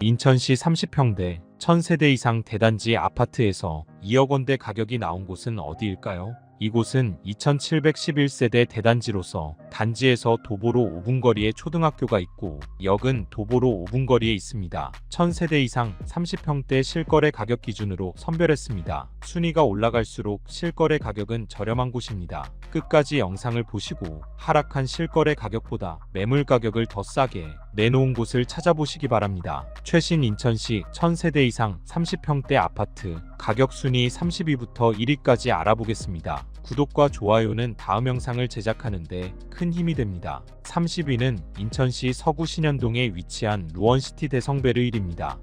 인천시 30평대 1000세대 이상 대단지 아파트에서 2억 원대 가격이 나온 곳은 어디일까요? 이곳은 2711세대 대단지로서 단지에서 도보로 5분 거리에 초등학교가 있고 역은 도보로 5분 거리에 있습니다. 1000세대 이상 30평대 실거래 가격 기준으로 선별했습니다. 순위가 올라갈수록 실거래 가격은 저렴한 곳입니다. 끝까지 영상을 보시고 하락한 실거래 가격보다 매물 가격을 더 싸게 내놓은 곳을 찾아보시기 바랍니다. 최신 인천시 1000세대 이상 30평대 아파트 가격 순위 30위부터 1위까지 알아보겠습니다. 구독과 좋아요는 다음 영상을 제작하는데 큰 힘이 됩니다. 30위는 인천시 서구 신현동에 위치한 루원시티 대성베르일입니다.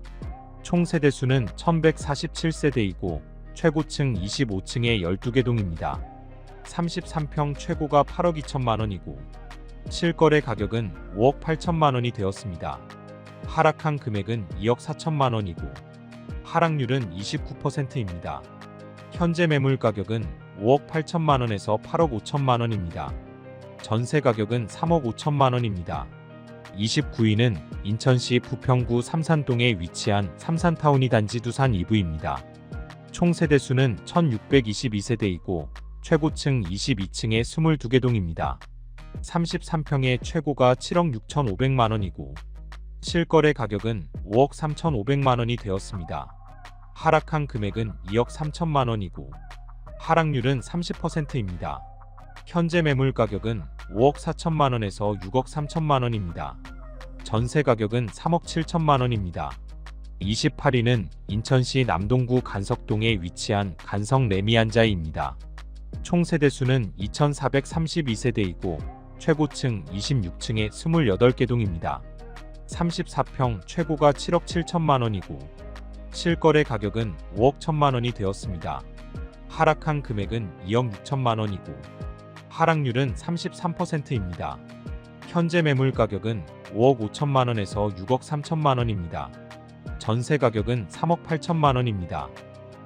총 세대수는 1147세대이고 최고층 25층에 12개 동입니다. 33평 최고가 8억 2천만 원이고 실거래 가격은 5억 8천만 원이 되었습니다. 하락한 금액은 2억 4천만 원이고 하락률은 29%입니다. 현재 매물 가격은 5억 8천만 원에서 8억 5천만 원입니다. 전세 가격은 3억 5천만 원입니다. 29위는 인천시 부평구 삼산동에 위치한 삼산타운이 단지 두산 2부입니다. 총 세대수는 1622세대이고 최고층 22층에 22개 동입니다. 33평의 최고가 7억 6,500만 원이고 실거래 가격은 5억 3,500만 원이 되었습니다. 하락한 금액은 2억 3천만 원이고 하락률은 30%입니다. 현재 매물 가격은 5억 4천만 원에서 6억 3천만 원입니다. 전세 가격은 3억 7천만 원입니다. 28위는 인천시 남동구 간석동에 위치한 간성 레미안자이입니다. 총 세대수는 2432세대이고 최고층 26층에 28개 동입니다. 34평 최고가 7억 7천만 원이고 실거래 가격은 5억 1천만 원이 되었습니다. 하락한 금액은 2억 6천만 원이고 하락률은 33%입니다. 현재 매물 가격은 5억 5천만 원에서 6억 3천만 원입니다. 전세 가격은 3억 8천만 원입니다.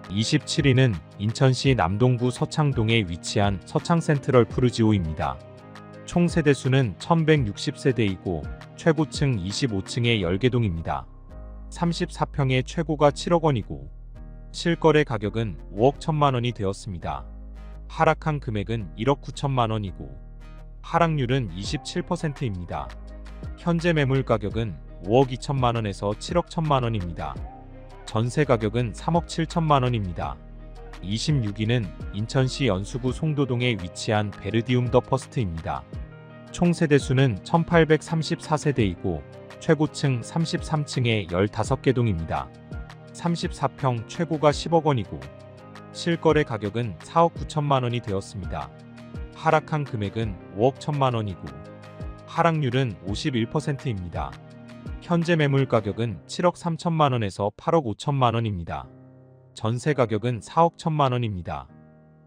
27위는 인천시 남동구 서창동에 위치한 서창센트럴 푸르지오입니다. 총 세대수는 1160세대이고 최고층 25층에 10개 동입니다. 34평의 최고가 7억 원이고 실거래 가격은 5억 1천만 원이 되었습니다. 하락한 금액은 1억 9천만 원이고 하락률은 27%입니다. 현재 매물 가격은 5억 2천만 원에서 7억 1천만 원입니다. 전세 가격은 3억 7천만 원입니다. 26위는 인천시 연수구 송도동에 위치한 베르디움 더 퍼스트입니다. 총 세대수는 1834세대이고 최고층 33층에 15개 동입니다. 34평 최고가 10억 원이고 실거래 가격은 4억 9천만 원이 되었습니다. 하락한 금액은 5억 1천만 원이고 하락률은 51%입니다. 현재 매물 가격은 7억 3천만 원에서 8억 5천만 원입니다. 전세 가격은 4억 1천만 원입니다.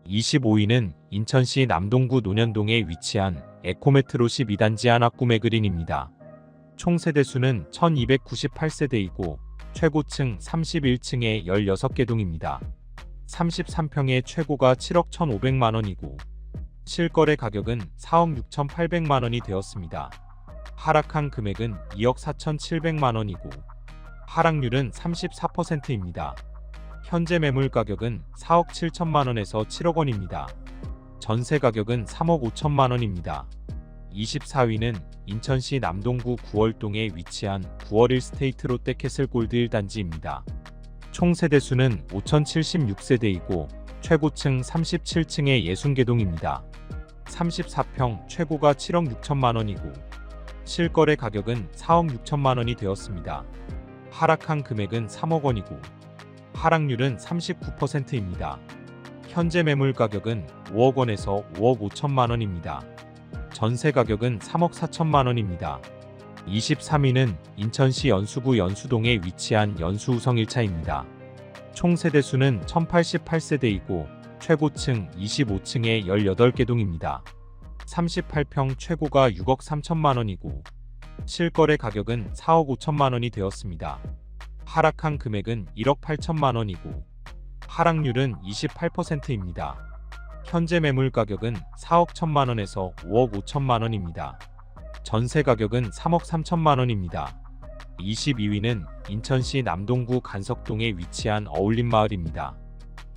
25위는 인천시 남동구 논현동에 위치한 에코메트로 12단지 하나 꿈의 그린입니다. 총 세대수는 1298세대이고 최고층 31층에 16개 동입니다. 33평의 최고가 7억 1,500만 원이고 실거래 가격은 4억 6,800만 원이 되었습니다. 하락한 금액은 2억 4,700만 원이고 하락률은 34%입니다. 현재 매물 가격은 4억 7천만 원에서 7억 원입니다. 전세 가격은 3억 5천만 원입니다. 24위는 인천시 남동구 9월동에 위치한 9월 1스테이트 롯데캐슬 골드 1단지입니다. 총 세대수는 5,076세대이고 최고층 37층에 60개 동입니다. 34평 최고가 7억 6천만 원이고 실거래 가격은 4억 6천만 원이 되었습니다. 하락한 금액은 3억 원이고 하락률은 39%입니다. 현재 매물 가격은 5억 원에서 5억 5천만 원입니다. 전세 가격은 3억 4천만 원입니다. 23위는 인천시 연수구 연수동에 위치한 연수우성 1차입니다. 총 세대수는 1088세대이고 최고층 25층에 18개 동입니다. 38평 최고가 6억 3천만 원이고 실거래 가격은 4억 5천만 원이 되었습니다. 하락한 금액은 1억 8천만 원이고 하락률은 28%입니다. 현재 매물 가격은 4억 1천만 원에서 5억 5천만 원입니다. 전세 가격은 3억 3천만 원입니다. 22위는 인천시 남동구 간석동에 위치한 어울림마을입니다.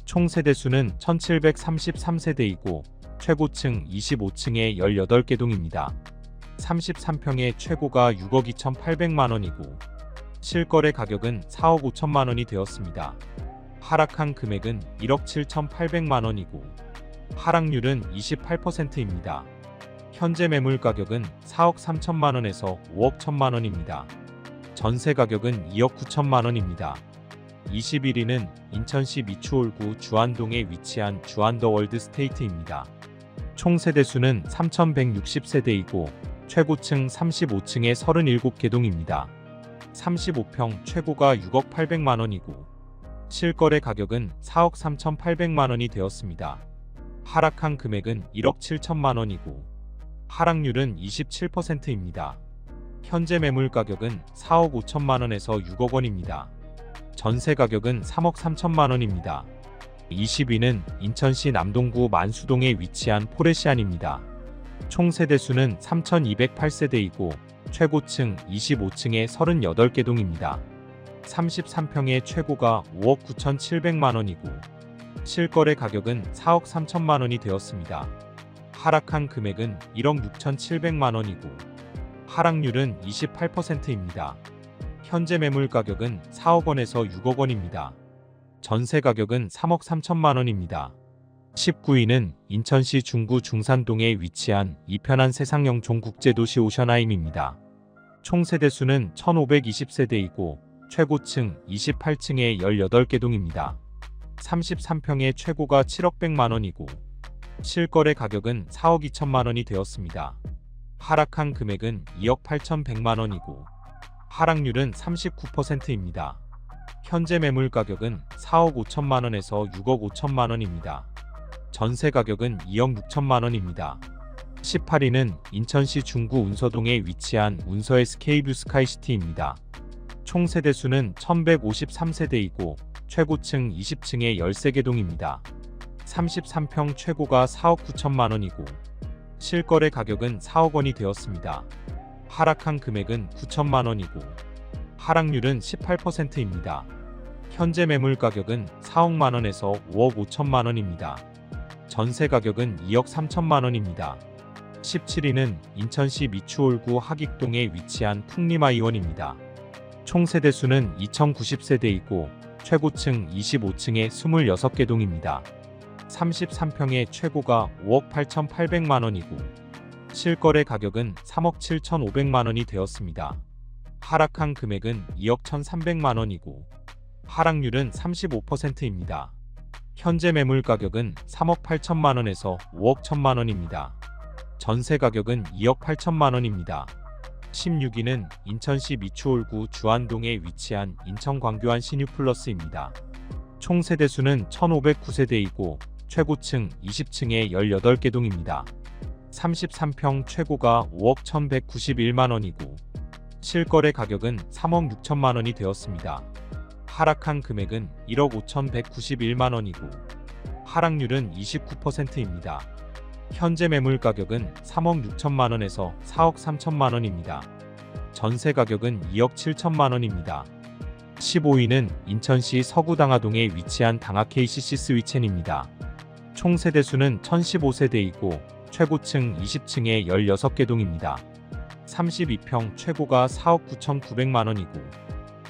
총 세대수는 1733세대이고 최고층 25층에 18개 동입니다. 33평의 최고가 6억 2,800만 원이고 실거래 가격은 4억 5천만 원이 되었습니다. 하락한 금액은 1억 7,800만 원이고 하락률은 28%입니다. 현재 매물 가격은 4억 3천만 원에서 5억 1천만 원입니다. 전세 가격은 2억 9천만 원입니다. 21위는 인천시 미추홀구 주안동에 위치한 주안더월드 스테이트입니다. 총 세대수는 3,160세대이고 최고층 35층에 37개 동입니다. 35평 최고가 6억 800만 원이고 실거래 가격은 4억 3,800만 원이 되었습니다. 하락한 금액은 1억 7천만 원이고 하락률은 27%입니다. 현재 매물 가격은 4억 5천만 원에서 6억 원입니다. 전세 가격은 3억 3천만 원입니다. 20위는 인천시 남동구 만수동에 위치한 포레시안입니다. 총 세대수는 3,208세대이고 최고층 25층에 38개 동입니다. 33평의 최고가 5억 9,700만 원이고 실거래 가격은 4억 3천만 원이 되었습니다. 하락한 금액은 1억 6,700만 원이고 하락률은 28%입니다. 현재 매물 가격은 4억 원에서 6억 원입니다. 전세 가격은 3억 3천만 원입니다. 19위는 인천시 중구 중산동에 위치한 이편한 세상형 종국제도시 오션하임입니다. 총 세대수는 1520세대이고 최고층 28층에 18개 동입니다. 33평의 최고가 7억 100만 원이고 실거래 가격은 4억 2천만 원이 되었습니다. 하락한 금액은 2억 8천100만 원이고 하락률은 39%입니다. 현재 매물 가격은 4억 5천만 원에서 6억 5천만 원입니다. 전세 가격은 2억 6천만 원입니다. 18위는 인천시 중구 운서동에 위치한 운서 SK뷰 스카이시티입니다. 총 세대수는 1153세대이고 최고층 20층에 13개 동입니다. 33평 최고가 4억 9천만 원이고 실거래 가격은 4억 원이 되었습니다. 하락한 금액은 9천만 원이고 하락률은 18%입니다. 현재 매물 가격은 4억만 원에서 5억 5천만 원입니다. 전세 가격은 2억 3천만 원입니다. 17위는 인천시 미추홀구 하익동에 위치한 풍림아이원입니다. 총 세대수는 2090세대이고 최고층 25층에 26개 동입니다. 33평의 최고가 5억 8,800만 원이고 실거래 가격은 3억 7,500만 원이 되었습니다. 하락한 금액은 2억 1,300만 원이고 하락률은 35%입니다. 현재 매물 가격은 3억 8천만 원에서 5억 1천만 원입니다. 전세 가격은 2억 8천만 원입니다. 16위는 인천시 미추홀구 주안동에 위치한 인천광교안 신유플러스입니다. 총 세대수는 1509세대이고 최고층 20층에 18개 동입니다. 33평 최고가 5억 1191만 원이고 실거래 가격은 3억 6천만 원이 되었습니다. 하락한 금액은 1억 5,191만 원이고 하락률은 29%입니다. 현재 매물 가격은 3억 6천만 원에서 4억 3천만 원입니다. 전세 가격은 2억 7천만 원입니다. 15위는 인천시 서구당하동에 위치한 당하 KCC 스위첸입니다. 총 세대수는 1015세대이고 최고층 20층에 16개 동입니다. 32평 최고가 4억 9,900만 원이고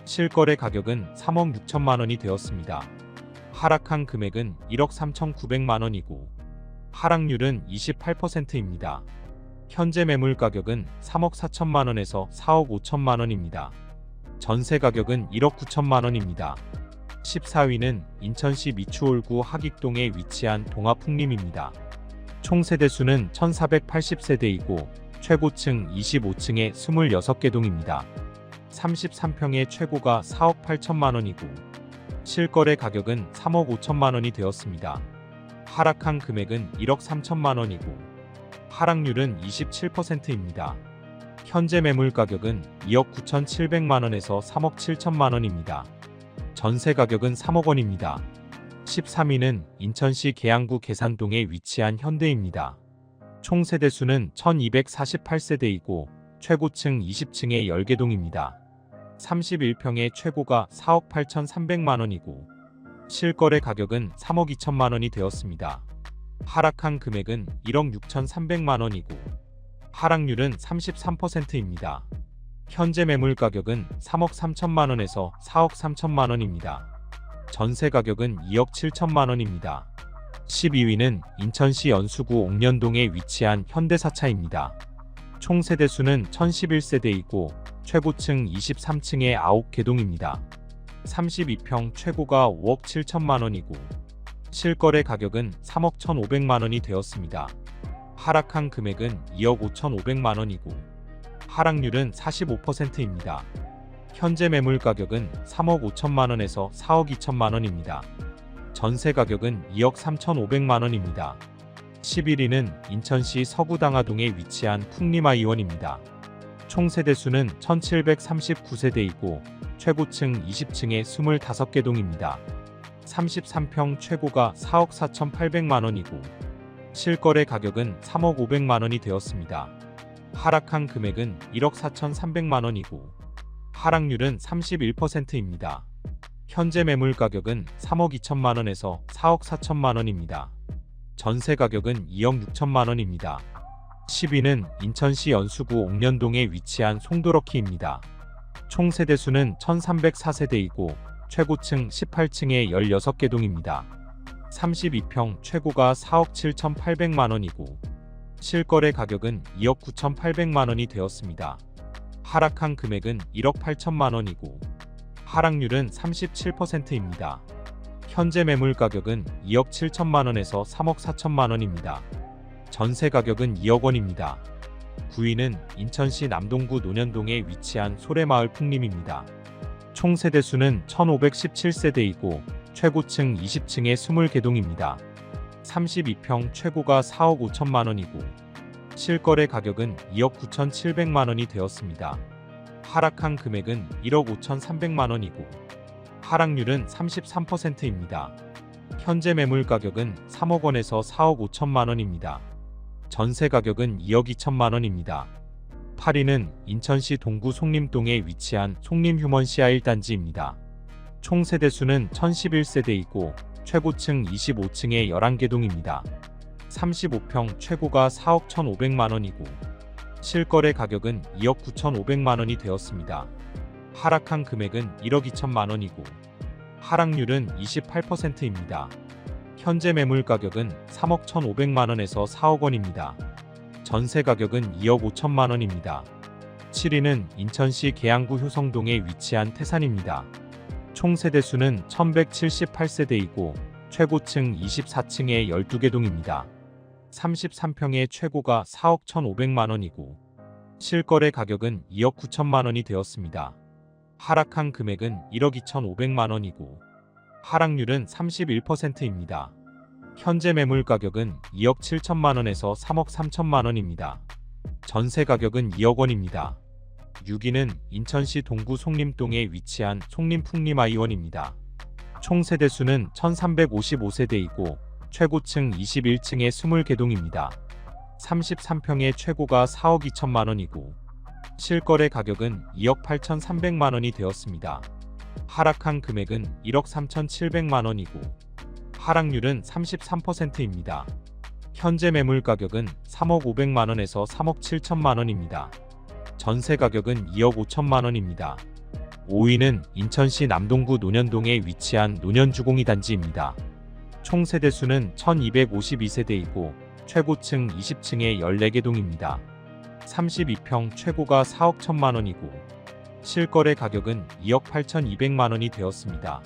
실거래 가격은 3억 6천만 원이 되었습니다. 하락한 금액은 1억 3,900만 원이고 하락률은 28%입니다. 현재 매물 가격은 3억 4천만 원에서 4억 5천만 원입니다. 전세 가격은 1억 9천만 원입니다. 14위는 인천시 미추홀구 하익동에 위치한 동아풍림입니다. 총 세대 수는 1480세대이고 최고층 25층에 26개 동입니다. 33평의 최고가 4억 8천만 원이고 실거래 가격은 3억 5천만 원이 되었습니다. 하락한 금액은 1억 3천만 원이고 하락률은 27%입니다. 현재 매물 가격은 2억 9천7백만 원에서 3억 7천만 원입니다. 전세 가격은 3억 원입니다. 13위는 인천시 계양구 계산동에 위치한 현대입니다. 총 세대 수는 1248세대이고 최고층 20층에 10개 동입니다. 31평의 최고가 4억 8,300만 원이고 실거래 가격은 3억 2천만 원이 되었습니다. 하락한 금액은 1억 6,300만 원이고 하락률은 33%입니다. 현재 매물 가격은 3억 3천만 원에서 4억 3천만 원입니다. 전세 가격은 2억 7천만 원입니다. 12위는 인천시 연수구 옥년동에 위치한 현대사차입니다. 총 세대수는 1011세대이고 최고층 23층의 9개동입니다. 32평 최고가 5억 7천만 원이고 실거래 가격은 3억 1,500만 원이 되었습니다. 하락한 금액은 2억 5,500만 원이고 하락률은 45%입니다. 현재 매물 가격은 3억 5천만 원에서 4억 2천만 원입니다. 전세 가격은 2억 3,500만 원입니다. 11위는 인천시 서구당하동에 위치한 풍림아이원입니다. 총 세대수는 1739세대이고 최고층 20층에 25개 동입니다. 33평 최고가 4억 4,800만 원이고 실거래 가격은 3억 500만 원이 되었습니다. 하락한 금액은 1억 4,300만 원이고 하락률은 31%입니다. 현재 매물 가격은 3억 2천만 원에서 4억 4천만 원입니다. 전세 가격은 2억 6천만 원입니다. 10위는 인천시 연수구 옥년동에 위치한 송도럭키입니다. 총 세대수는 1304세대이고 최고층 18층에 16개 동입니다. 32평 최고가 4억 7,800만 원이고 실거래 가격은 2억 9,800만 원이 되었습니다. 하락한 금액은 1억 8천만 원이고 하락률은 37%입니다. 현재 매물 가격은 2억 7천만 원에서 3억 4천만 원입니다. 전세 가격은 2억 원입니다. 9위는 인천시 남동구 논현동에 위치한 소래마을 풍림입니다. 총 세대수는 1517세대이고 최고층 20층에 20개동입니다. 32평 최고가 4억 5천만 원이고 실거래 가격은 2억 9,700만 원이 되었습니다. 하락한 금액은 1억 5,300만 원이고 하락률은 33%입니다. 현재 매물 가격은 3억 원에서 4억 5천만 원입니다. 전세 가격은 2억 2천만 원입니다. 8위는 인천시 동구 송림동에 위치한 송림휴먼시아 1단지입니다. 총 세대수는 1011세대이고 최고층 25층에 11개 동입니다. 35평 최고가 4억 1,500만 원이고 실거래 가격은 2억 9,500만 원이 되었습니다. 하락한 금액은 1억 2천만 원이고 하락률은 28%입니다. 현재 매물 가격은 3억 1,500만 원에서 4억 원입니다. 전세 가격은 2억 5천만 원입니다. 7위는 인천시 계양구 효성동에 위치한 태산입니다. 총 세대 수는 1178세대이고 최고층 24층에 12개 동입니다. 33평의 최고가 4억 1,500만 원이고 실거래 가격은 2억 9천만 원이 되었습니다. 하락한 금액은 1억 2,500만 원이고 하락률은 31%입니다. 현재 매물 가격은 2억 7천만 원에서 3억 3천만 원입니다. 전세 가격은 2억 원입니다. 6위는 인천시 동구 송림동에 위치한 송림풍림아이원입니다. 총 세대 수는 1355세대이고 최고층 21층에 20개동입니다. 33평의 최고가 4억 2천만 원이고 실거래 가격은 2억 8,300만 원이 되었습니다. 하락한 금액은 1억 3,700만 원이고 하락률은 33%입니다. 현재 매물 가격은 3억 500만 원에서 3억 7천만 원입니다. 전세 가격은 2억 5천만 원입니다. 5위는 인천시 남동구 논현동에 위치한 논현주공이 단지입니다. 총 세대 수는 1252세대이고 최고층 20층에 14개 동입니다. 32평 최고가 4억 1천만 원이고 실거래 가격은 2억 8,200만 원이 되었습니다.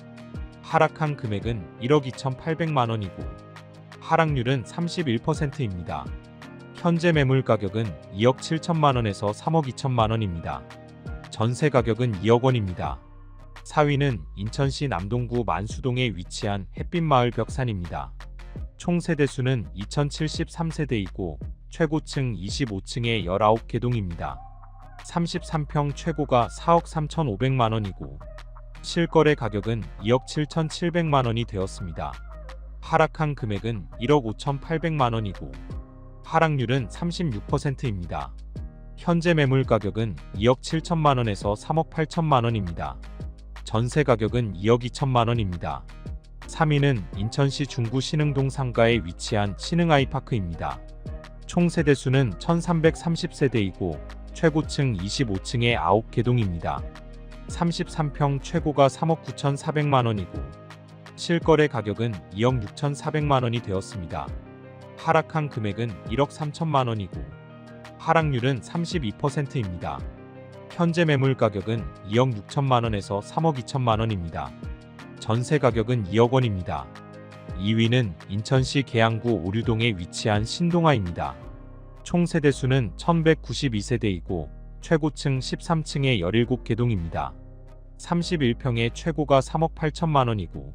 하락한 금액은 1억 2,800만 원이고 하락률은 31%입니다. 현재 매물 가격은 2억 7천만 원에서 3억 2천만 원입니다. 전세 가격은 2억 원입니다. 4위는 인천시 남동구 만수동에 위치한 햇빛마을 벽산입니다. 총 세대 수는 2073세대이고 최고층 25층에 19개 동입니다. 33평 최고가 4억 3,500만 원이고 실거래 가격은 2억 7,700만 원이 되었습니다. 하락한 금액은 1억 5,800만 원이고 하락률은 36%입니다. 현재 매물 가격은 2억 7천만 원에서 3억 8천만 원입니다. 전세 가격은 2억 2천만 원입니다. 3위는 인천시 중구 신흥동 상가에 위치한 신흥 아이파크입니다. 총 세대 수는 1330세대이고 최고층 25층에 9개동입니다. 33평 최고가 3억 9,400만 원이고 실거래 가격은 2억 6,400만 원이 되었습니다. 하락한 금액은 1억 3천만 원이고 하락률은 32%입니다. 현재 매물 가격은 2억 6천만 원에서 3억 2천만 원입니다. 전세 가격은 2억 원입니다. 2위는 인천시 계양구 오류동에 위치한 신동아입니다. 총 세대수는 1192세대이고 최고층 13층에 17개동입니다. 31평의 최고가 3억 8천만 원이고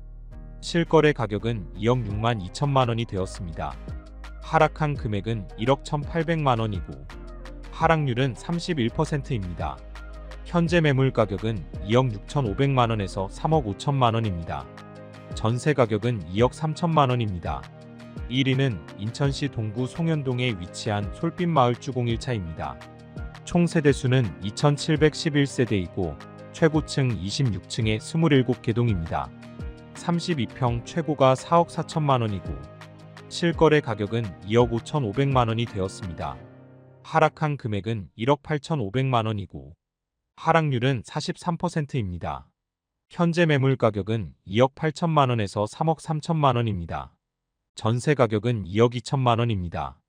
실거래 가격은 2억 6만 2천만 원이 되었습니다. 하락한 금액은 1억 1,800만 원이고 하락률은 31%입니다. 현재 매물 가격은 2억 6,500만 원에서 3억 5천만 원입니다. 전세 가격은 2억 3천만 원입니다. 1위는 인천시 동구 송현동에 위치한 솔빛마을 주공일차입니다. 총 세대수는 2,711세대이고 최고층 26층에 27개동입니다. 32평 최고가 4억 4천만 원이고 실거래 가격은 2억 5천5백만 원이 되었습니다. 하락한 금액은 1억 8천5백만 원이고 하락률은 43%입니다. 현재 매물 가격은 2억 8천만 원에서 3억 3천만 원입니다. 전세 가격은 2억 2천만 원입니다.